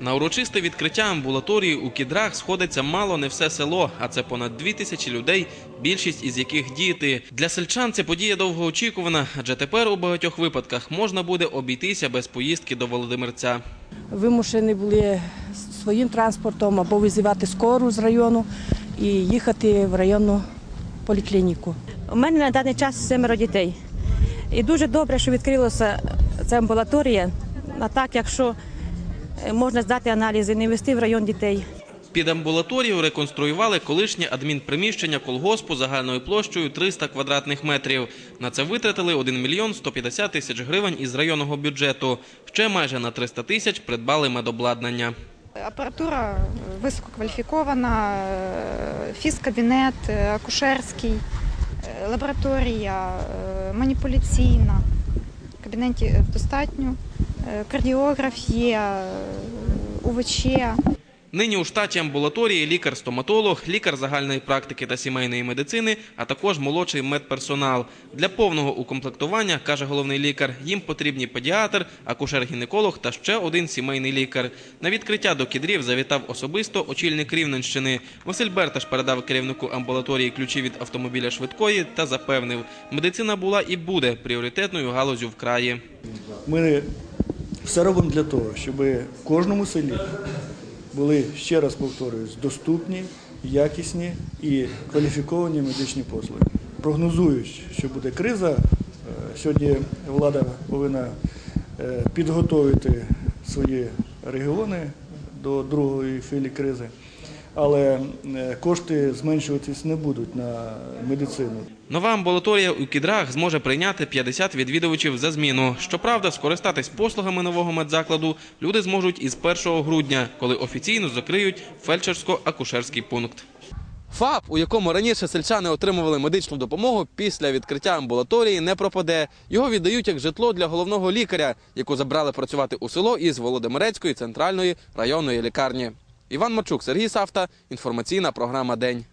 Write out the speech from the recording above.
На урочисте відкриття амбулаторії у Кідрах сходиться мало не все село, а це понад дві тисячі людей, більшість із яких діти. Для сельчан це подія довгоочікувана, адже тепер у багатьох випадках можна буде обійтися без поїздки до Володимирця. вимушені були своїм транспортом або визивати скору з району і їхати в районну поліклініку. У мене на даний час семеро дітей. І дуже добре, що відкрилася ця амбулаторія. А так, якщо можна здати аналізи, не вести в район дітей. Під амбулаторію реконструювали колишнє адмінприміщення колгоспу загальною площею 300 квадратних метрів. На це витратили 1 мільйон 150 тисяч гривень із районного бюджету. Ще майже на 300 тисяч придбали медобладнання. Апаратура висококваліфікована, е, фізкабінет, е, акушерський, е, лабораторія, е, маніпуляційна. Кабінетів достатньо. Е, Кардіограф є, е, УВЧ. Нині у штаті амбулаторії лікар-стоматолог, лікар загальної практики та сімейної медицини, а також молодший медперсонал. Для повного укомплектування, каже головний лікар, їм потрібні педіатр, акушер-гінеколог та ще один сімейний лікар. На відкриття до кідрів завітав особисто очільник Рівненщини. Василь Берташ передав керівнику амбулаторії ключі від автомобіля швидкої та запевнив, медицина була і буде пріоритетною галузю в краї. Ми все робимо для того, щоб в кожному селі були, ще раз повторююсь, доступні, якісні і кваліфіковані медичні послуги. Прогнозуючи, що буде криза, е, сьогодні влада повинна е, підготовити свої регіони до другої філі кризи, але е, кошти зменшуватись не будуть на медицину. Нова амбулаторія у Кідрах зможе прийняти 50 відвідувачів за зміну. Щоправда, скористатись послугами нового медзакладу люди зможуть із 1 грудня, коли офіційно закриють фельдшерсько-акушерський пункт. ФАП, у якому раніше сельчани отримували медичну допомогу, після відкриття амбулаторії не пропаде. Його віддають як житло для головного лікаря, яку забрали працювати у село із Володимирецької центральної районної лікарні. Іван Марчук, Сергій Савта. Інформаційна програма День.